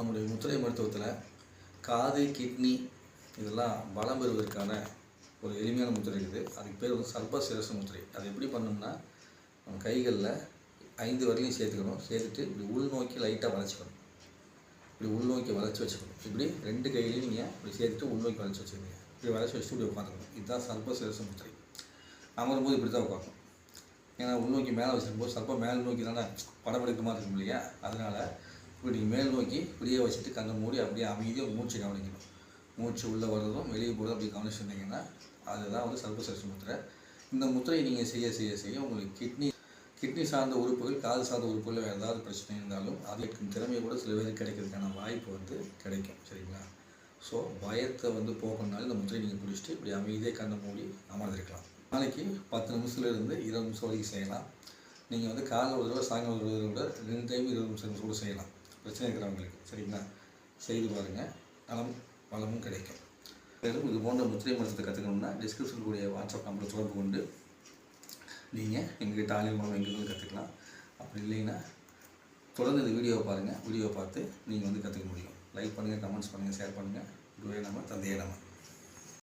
நம்முடைய முத்திரை மருத்துவத்தில் காது கிட்னி இதெல்லாம் பலம் பெறுவதற்கான ஒரு எளிமையான முத்திரை இருக்குது அதுக்கு பேர் வந்து சர்ப சிரச முத்திரை. அது எப்படி பண்ணோம்னா நம்ம கைகளில் ஐந்து வரலையும் சேர்த்துக்கணும். சேர்த்துட்டு இப்படி உள்நோக்கி லைட்டாக வளைச்சிக்கணும் இப்படி உள்நோக்கி வளைச்சி வச்சுக்கணும். இப்படி ரெண்டு கையிலையும் நீங்கள் இப்படி சேர்த்துட்டு உள்நோக்கி வளைச்சி வச்சுக்கணும் இப்படி வளைச்சி வச்சுட்டு இப்படி உட்காந்துக்கணும். இதுதான் சர்ப சிரச முத்திரை. அமரும்போது இப்படி தான் உட்காரணும். ஏன்னா உள்நோக்கி மேலே வச்சிருக்கும்போது சர்ப்பம் மேல் நோக்கி தானே படம் எடுக்கமாக இருக்கும் இல்லையா? அதனால் இப்படி மேல் நோக்கி இப்படியே வச்சுட்டு கண்ணை மூடி அப்படியே அமைதியாக மூச்சு கவனிக்கணும். மூச்சு உள்ளே வர்றதும் வெளியே போகிறதும் அப்படி கவனிச்சிருந்தீங்கன்னா அதுதான் வந்து சர்வசரச முத்திரை. இந்த முத்திரையை நீங்கள் செய்ய செய்ய செய்ய உங்களுக்கு கிட்னி கிட்னி சார்ந்த உறுப்புகள் காது சார்ந்த உறுப்புகள் வேறு ஏதாவது பிரச்சனை இருந்தாலும் அதற்கு திறமையை திறமை கூட சில பேருக்கு கிடைக்கிறதுக்கான வாய்ப்பு வந்து கிடைக்கும். சரிங்களா? ஸோ பயத்தை வந்து போகணுனாலும் இந்த முத்திரை நீங்கள் பிடிச்சிட்டு இப்படி அமைதியாக கண்ணை மூடி அமர்ந்திருக்கலாம். நாளைக்கு பத்து நிமிஷத்துலேருந்து இருபது நிமிஷம் வரைக்கும் செய்யலாம். நீங்கள் வந்து காலைல ஒரு தடவை சாயங்காலம் ஒரு தடவை கூட ரெண்டு டைம் இருபது நிமிஷம் கூட செய்யலாம். பிரச்சனை இருக்கிறவங்களுக்கு சரிங்களா? செய்து பாருங்கள் நலம் வளமும் கிடைக்கும். மேலும் இது போன்ற முத்திரை மருத்துவத்தை கற்றுக்கணும்னா டிஸ்கிரிப்ஷன் கூடிய வாட்ஸ்அப் நம்பரை தொடர்பு கொண்டு நீங்கள் எங்ககிட்ட ஆன்லைன் மூலம் எங்கேருந்து கற்றுக்கலாம் அப்படி இல்லைன்னா தொடர்ந்து இந்த வீடியோவை பாருங்கள் வீடியோவை பார்த்து நீங்கள் வந்து கற்றுக்க முடியும். லைக் பண்ணுங்கள் கமெண்ட்ஸ் பண்ணுங்கள் ஷேர் பண்ணுங்கள் குருவே நம்ம தந்தையே நம்ம